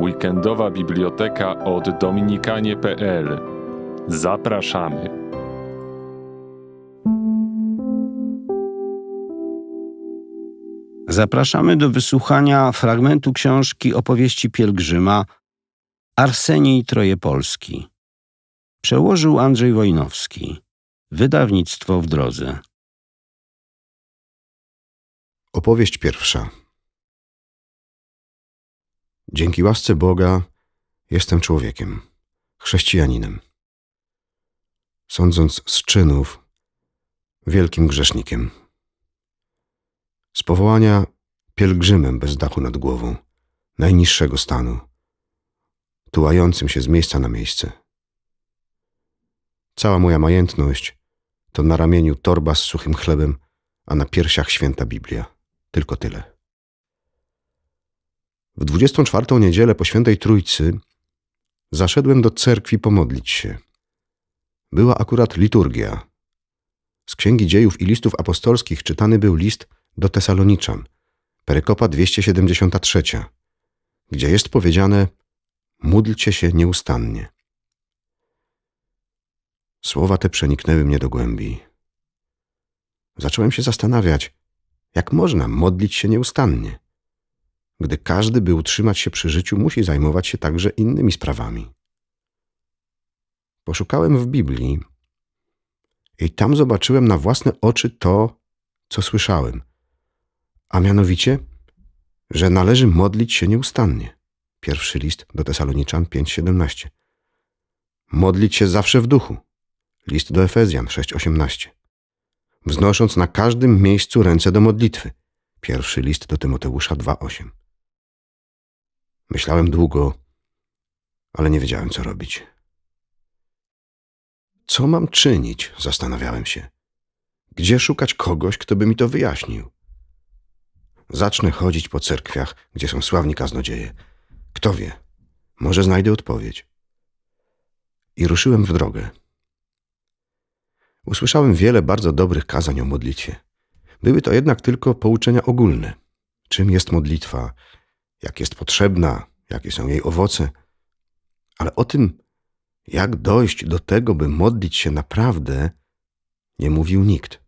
Weekendowa biblioteka od dominikanie.pl. Zapraszamy. Zapraszamy do wysłuchania fragmentu książki opowieści pielgrzyma Arsenii Trojepolski. Przełożył Andrzej Wojnowski. Wydawnictwo w drodze. Opowieść pierwsza. Dzięki łasce Boga jestem człowiekiem, chrześcijaninem. Sądząc z czynów, wielkim grzesznikiem. Z powołania pielgrzymem bez dachu nad głową, najniższego stanu, tułającym się z miejsca na miejsce. Cała moja majętność to na ramieniu torba z suchym chlebem, a na piersiach święta Biblia. Tylko tyle. W 24 niedzielę po świętej Trójcy zaszedłem do cerkwi pomodlić się. Była akurat liturgia. Z Księgi Dziejów i Listów Apostolskich czytany był list do Tesaloniczan, perykopa 273, gdzie jest powiedziane módlcie się nieustannie. Słowa te przeniknęły mnie do głębi. Zacząłem się zastanawiać, jak można modlić się nieustannie. Gdy każdy, by utrzymać się przy życiu, musi zajmować się także innymi sprawami. Poszukałem w Biblii i tam zobaczyłem na własne oczy to, co słyszałem, a mianowicie, że należy modlić się nieustannie. Pierwszy list do Tesaloniczan 5:17. Modlić się zawsze w duchu. List do Efezjan 6:18. Wznosząc na każdym miejscu ręce do modlitwy. Pierwszy list do Tymoteusza 2:8. Myślałem długo, ale nie wiedziałem, co robić. Co mam czynić? Zastanawiałem się. Gdzie szukać kogoś, kto by mi to wyjaśnił? Zacznę chodzić po cerkwiach, gdzie są sławni kaznodzieje. Kto wie, może znajdę odpowiedź. I ruszyłem w drogę. Usłyszałem wiele bardzo dobrych kazań o modlitwie. Były to jednak tylko pouczenia ogólne. Czym jest modlitwa, jak jest potrzebna, jakie są jej owoce. Ale o tym, jak dojść do tego, by modlić się naprawdę, nie mówił nikt.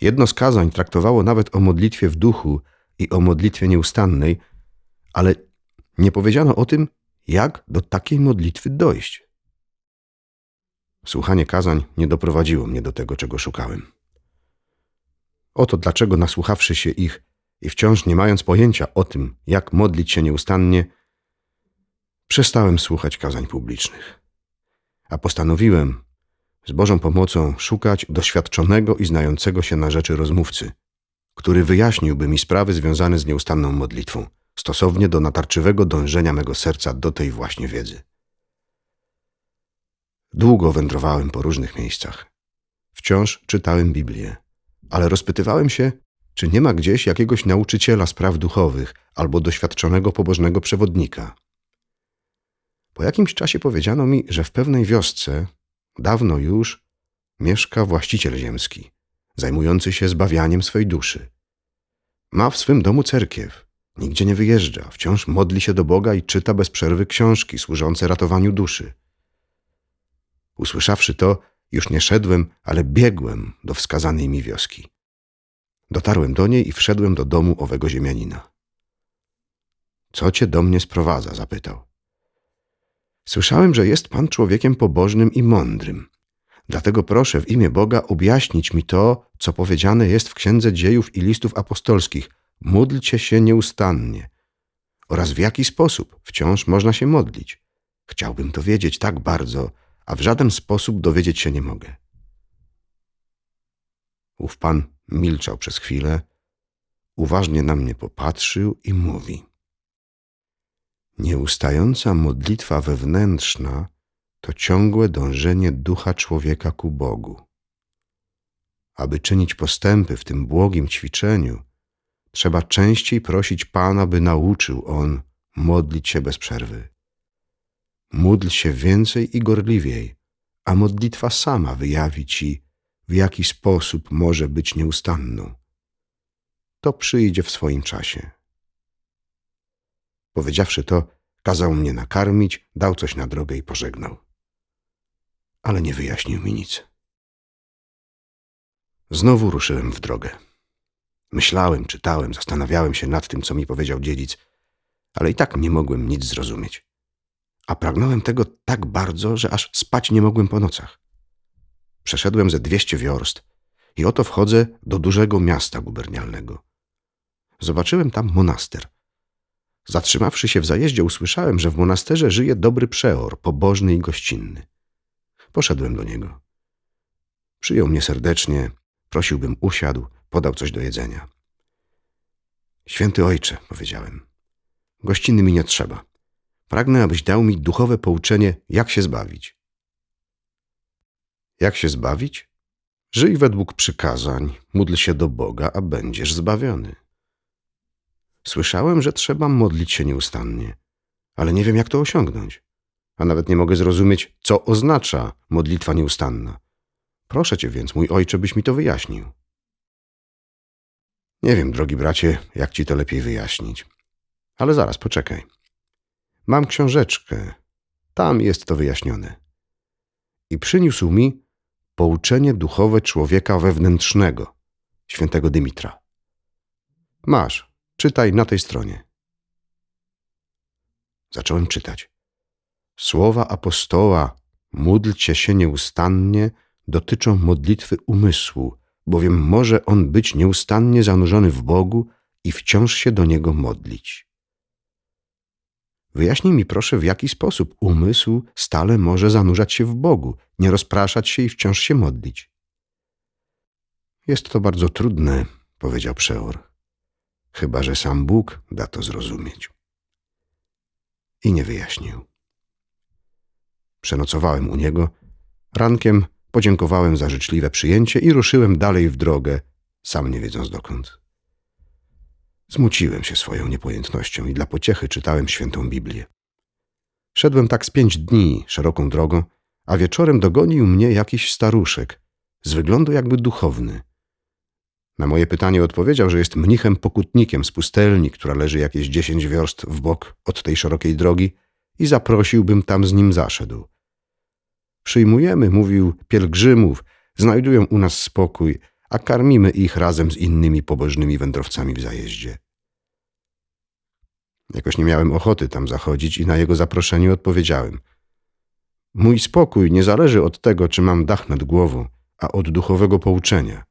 Jedno z kazań traktowało nawet o modlitwie w duchu i o modlitwie nieustannej, ale nie powiedziano o tym, jak do takiej modlitwy dojść. Słuchanie kazań nie doprowadziło mnie do tego, czego szukałem. Oto dlaczego, nasłuchawszy się ich i wciąż nie mając pojęcia o tym, jak modlić się nieustannie, przestałem słuchać kazań publicznych. A postanowiłem, z Bożą pomocą, szukać doświadczonego i znającego się na rzeczy rozmówcy, który wyjaśniłby mi sprawy związane z nieustanną modlitwą, stosownie do natarczywego dążenia mego serca do tej właśnie wiedzy. Długo wędrowałem po różnych miejscach. Wciąż czytałem Biblię, ale rozpytywałem się, czy nie ma gdzieś jakiegoś nauczyciela spraw duchowych albo doświadczonego pobożnego przewodnika. Po jakimś czasie powiedziano mi, że w pewnej wiosce, dawno już, mieszka właściciel ziemski, zajmujący się zbawianiem swej duszy. Ma w swym domu cerkiew, nigdzie nie wyjeżdża, wciąż modli się do Boga i czyta bez przerwy książki służące ratowaniu duszy. Usłyszawszy to, już nie szedłem, ale biegłem do wskazanej mi wioski. Dotarłem do niej i wszedłem do domu owego ziemianina. Co cię do mnie sprowadza? zapytał. Słyszałem, że jest pan człowiekiem pobożnym i mądrym. Dlatego proszę w imię Boga objaśnić mi to, co powiedziane jest w Księdze Dziejów i Listów Apostolskich. Módlcie się nieustannie. Oraz w jaki sposób wciąż można się modlić. Chciałbym to wiedzieć tak bardzo, a w żaden sposób dowiedzieć się nie mogę. Ów pan milczał przez chwilę, uważnie na mnie popatrzył i mówi: Nieustająca modlitwa wewnętrzna to ciągłe dążenie ducha człowieka ku Bogu. Aby czynić postępy w tym błogim ćwiczeniu, trzeba częściej prosić Pana, by nauczył On modlić się bez przerwy. Módl się więcej i gorliwiej, a modlitwa sama wyjawi ci, w jaki sposób może być nieustanną. To przyjdzie w swoim czasie. Powiedziawszy to, kazał mnie nakarmić, dał coś na drogę i pożegnał. Ale nie wyjaśnił mi nic. Znowu ruszyłem w drogę. Myślałem, czytałem, zastanawiałem się nad tym, co mi powiedział dziedzic, ale i tak nie mogłem nic zrozumieć. A pragnąłem tego tak bardzo, że aż spać nie mogłem po nocach. Przeszedłem ze dwieście wiorst i oto wchodzę do dużego miasta gubernialnego. Zobaczyłem tam monaster. Zatrzymawszy się w zajeździe, usłyszałem, że w monasterze żyje dobry przeor, pobożny i gościnny. Poszedłem do niego. Przyjął mnie serdecznie, prosił, bym usiadł, podał coś do jedzenia. Święty ojcze, powiedziałem, gościny mi nie trzeba. Pragnę, abyś dał mi duchowe pouczenie, jak się zbawić. Jak się zbawić? Żyj według przykazań, módl się do Boga, a będziesz zbawiony. Słyszałem, że trzeba modlić się nieustannie, ale nie wiem, jak to osiągnąć. A nawet nie mogę zrozumieć, co oznacza modlitwa nieustanna. Proszę cię więc, mój ojcze, byś mi to wyjaśnił. Nie wiem, drogi bracie, jak ci to lepiej wyjaśnić. Ale zaraz, poczekaj. Mam książeczkę. Tam jest to wyjaśnione. I przyniósł mi pouczenie duchowe człowieka wewnętrznego, świętego Dymitra. Masz, czytaj na tej stronie. Zacząłem czytać. Słowa apostoła, módlcie się nieustannie, dotyczą modlitwy umysłu, bowiem może on być nieustannie zanurzony w Bogu i wciąż się do Niego modlić. Wyjaśnij mi proszę, w jaki sposób umysł stale może zanurzać się w Bogu, nie rozpraszać się i wciąż się modlić. Jest to bardzo trudne, powiedział przeor, chyba że sam Bóg da to zrozumieć. I nie wyjaśnił. Przenocowałem u niego. Rankiem podziękowałem za życzliwe przyjęcie i ruszyłem dalej w drogę, sam nie wiedząc dokąd. Zmuciłem się swoją niepojętnością i dla pociechy czytałem świętą Biblię. Szedłem tak z pięć dni szeroką drogą, a wieczorem dogonił mnie jakiś staruszek, z wyglądu jakby duchowny. Na moje pytanie odpowiedział, że jest mnichem pokutnikiem z pustelni, która leży jakieś dziesięć wiorst w bok od tej szerokiej drogi i zaprosił, bym tam z nim zaszedł. Przyjmujemy, mówił, pielgrzymów, znajdują u nas spokój, a karmimy ich razem z innymi pobożnymi wędrowcami w zajeździe. Jakoś nie miałem ochoty tam zachodzić i na jego zaproszenie odpowiedziałem. Mój spokój nie zależy od tego, czy mam dach nad głową, a od duchowego pouczenia.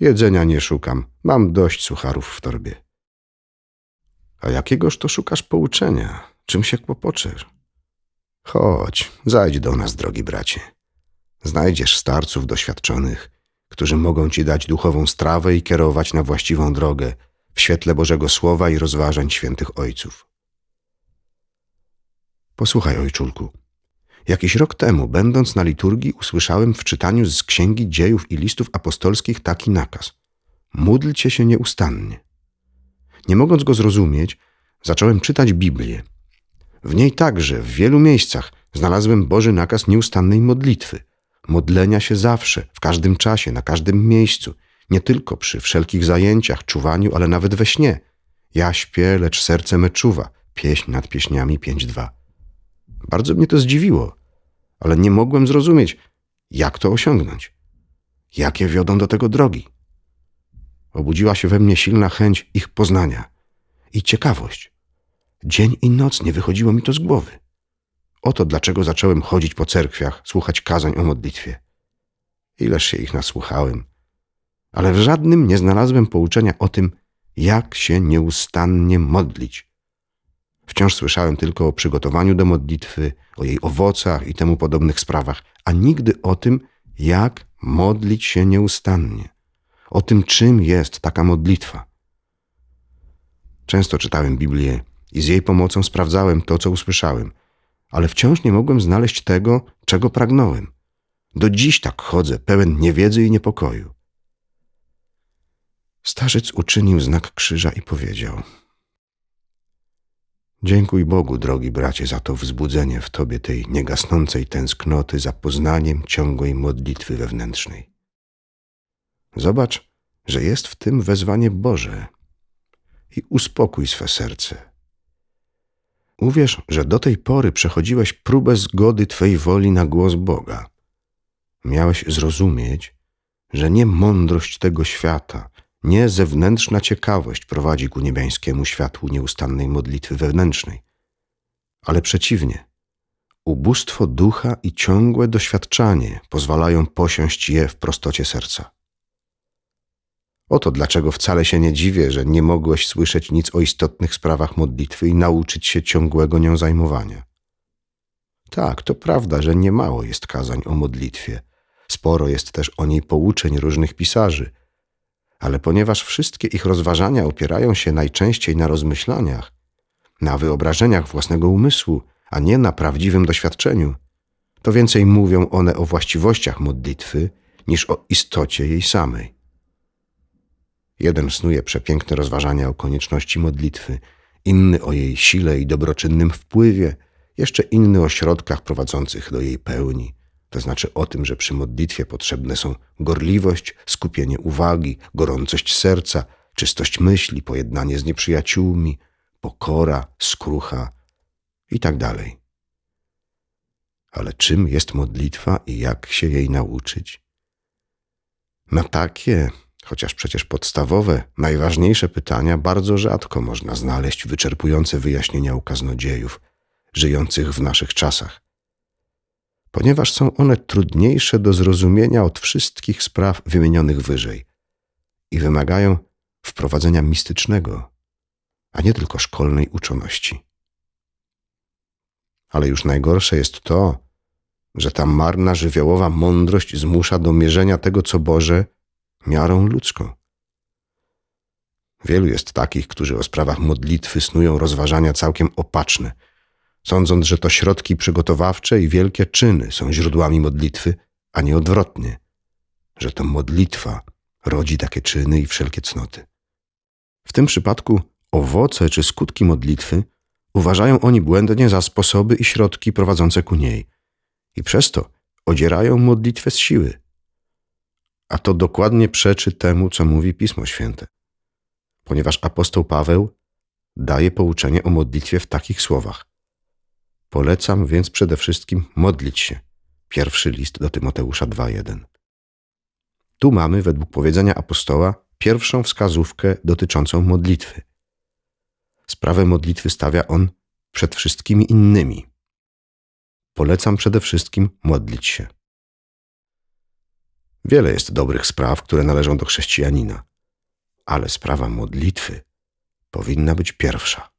Jedzenia nie szukam, mam dość sucharów w torbie. A jakiegoż to szukasz pouczenia? Czym się kłopoczesz? Chodź, zajdź do nas, drogi bracie. Znajdziesz starców doświadczonych, którzy mogą ci dać duchową strawę i kierować na właściwą drogę w świetle Bożego Słowa i rozważań świętych ojców. Posłuchaj, ojczulku. Jakiś rok temu, będąc na liturgii, usłyszałem w czytaniu z księgi dziejów i listów apostolskich taki nakaz: Módlcie się nieustannie. Nie mogąc go zrozumieć, zacząłem czytać Biblię. W niej także, w wielu miejscach, znalazłem Boży nakaz nieustannej modlitwy, modlenia się zawsze, w każdym czasie, na każdym miejscu, nie tylko przy wszelkich zajęciach, czuwaniu, ale nawet we śnie. Ja śpię, lecz serce me czuwa. Pieśń nad pieśniami 5.2. Bardzo mnie to zdziwiło, ale nie mogłem zrozumieć, jak to osiągnąć. Jakie wiodą do tego drogi? Obudziła się we mnie silna chęć ich poznania i ciekawość. Dzień i noc nie wychodziło mi to z głowy. Oto dlaczego zacząłem chodzić po cerkwiach, słuchać kazań o modlitwie. Ileż się ich nasłuchałem, ale w żadnym nie znalazłem pouczenia o tym, jak się nieustannie modlić. Wciąż słyszałem tylko o przygotowaniu do modlitwy, o jej owocach i temu podobnych sprawach, a nigdy o tym, jak modlić się nieustannie, o tym, czym jest taka modlitwa. Często czytałem Biblię i z jej pomocą sprawdzałem to, co usłyszałem, ale wciąż nie mogłem znaleźć tego, czego pragnąłem. Do dziś tak chodzę, pełen niewiedzy i niepokoju. Starzec uczynił znak krzyża i powiedział: Dziękuj Bogu, drogi bracie, za to wzbudzenie w tobie tej niegasnącej tęsknoty za poznaniem ciągłej modlitwy wewnętrznej. Zobacz, że jest w tym wezwanie Boże i uspokój swe serce. Uwierz, że do tej pory przechodziłeś próbę zgody Twej woli na głos Boga. Miałeś zrozumieć, że nie mądrość tego świata, nie zewnętrzna ciekawość prowadzi ku niebiańskiemu światłu nieustannej modlitwy wewnętrznej, ale przeciwnie. Ubóstwo ducha i ciągłe doświadczanie pozwalają posiąść je w prostocie serca. Oto dlaczego wcale się nie dziwię, że nie mogłeś słyszeć nic o istotnych sprawach modlitwy i nauczyć się ciągłego nią zajmowania. Tak, to prawda, że niemało jest kazań o modlitwie. Sporo jest też o niej pouczeń różnych pisarzy. Ale ponieważ wszystkie ich rozważania opierają się najczęściej na rozmyślaniach, na wyobrażeniach własnego umysłu, a nie na prawdziwym doświadczeniu, to więcej mówią one o właściwościach modlitwy niż o istocie jej samej. Jeden snuje przepiękne rozważania o konieczności modlitwy, inny o jej sile i dobroczynnym wpływie, jeszcze inny o środkach prowadzących do jej pełni, to znaczy o tym, że przy modlitwie potrzebne są gorliwość, skupienie uwagi, gorącość serca, czystość myśli, pojednanie z nieprzyjaciółmi, pokora, skrucha i tak dalej. Ale czym jest modlitwa i jak się jej nauczyć? Na takie, chociaż przecież podstawowe, najważniejsze pytania bardzo rzadko można znaleźć wyczerpujące wyjaśnienia u kaznodziejów żyjących w naszych czasach. Ponieważ są one trudniejsze do zrozumienia od wszystkich spraw wymienionych wyżej i wymagają wprowadzenia mistycznego, a nie tylko szkolnej uczoności. Ale już najgorsze jest to, że ta marna żywiołowa mądrość zmusza do mierzenia tego, co Boże, miarą ludzką. Wielu jest takich, którzy o sprawach modlitwy snują rozważania całkiem opaczne, sądząc, że to środki przygotowawcze i wielkie czyny są źródłami modlitwy, a nie odwrotnie, że to modlitwa rodzi takie czyny i wszelkie cnoty. W tym przypadku owoce czy skutki modlitwy uważają oni błędnie za sposoby i środki prowadzące ku niej i przez to odzierają modlitwę z siły. A to dokładnie przeczy temu, co mówi Pismo Święte. Ponieważ apostoł Paweł daje pouczenie o modlitwie w takich słowach. Polecam więc przede wszystkim modlić się. Pierwszy list do Tymoteusza 2:1. Tu mamy, według powiedzenia apostoła, pierwszą wskazówkę dotyczącą modlitwy. Sprawę modlitwy stawia on przed wszystkimi innymi. Polecam przede wszystkim modlić się. Wiele jest dobrych spraw, które należą do chrześcijanina, ale sprawa modlitwy powinna być pierwsza,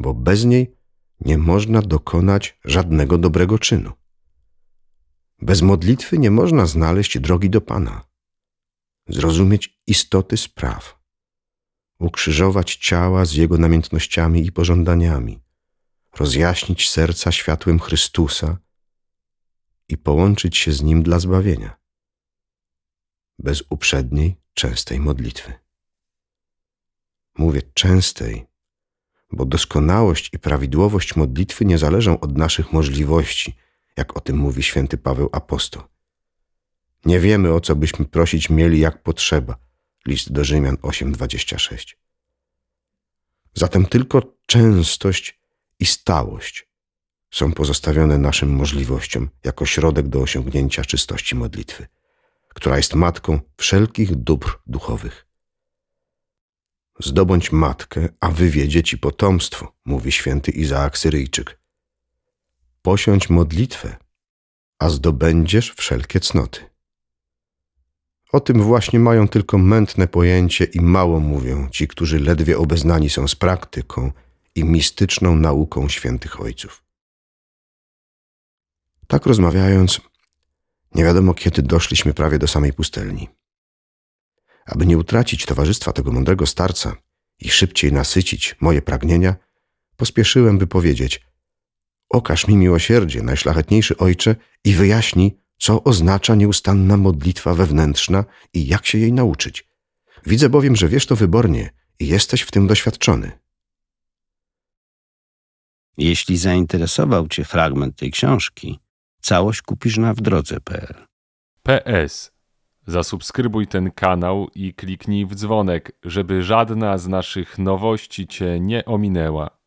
bo bez niej nie można dokonać żadnego dobrego czynu. Bez modlitwy nie można znaleźć drogi do Pana, zrozumieć istoty spraw, ukrzyżować ciała z Jego namiętnościami i pożądaniami, rozjaśnić serca światłem Chrystusa i połączyć się z Nim dla zbawienia. Bez uprzedniej, częstej modlitwy. Mówię częstej, bo doskonałość i prawidłowość modlitwy nie zależą od naszych możliwości, jak o tym mówi święty Paweł Apostoł. Nie wiemy, o co byśmy prosić mieli, jak potrzeba. List do Rzymian 8:26. Zatem tylko częstość i stałość są pozostawione naszym możliwościom jako środek do osiągnięcia czystości modlitwy, która jest matką wszelkich dóbr duchowych. Zdobądź matkę, a wywiedzie ci potomstwo, mówi święty Izaak Syryjczyk. Posiądź modlitwę, a zdobędziesz wszelkie cnoty. O tym właśnie mają tylko mętne pojęcie i mało mówią ci, którzy ledwie obeznani są z praktyką i mistyczną nauką świętych ojców. Tak rozmawiając, nie wiadomo kiedy doszliśmy prawie do samej pustelni. Aby nie utracić towarzystwa tego mądrego starca i szybciej nasycić moje pragnienia, pospieszyłem, by powiedzieć: Okaż mi miłosierdzie, najszlachetniejszy ojcze, i wyjaśnij, co oznacza nieustanna modlitwa wewnętrzna i jak się jej nauczyć. Widzę bowiem, że wiesz to wybornie i jesteś w tym doświadczony. Jeśli zainteresował Cię fragment tej książki, całość kupisz na wdrodze.pl. PS. Zasubskrybuj ten kanał i kliknij w dzwonek, żeby żadna z naszych nowości Cię nie ominęła.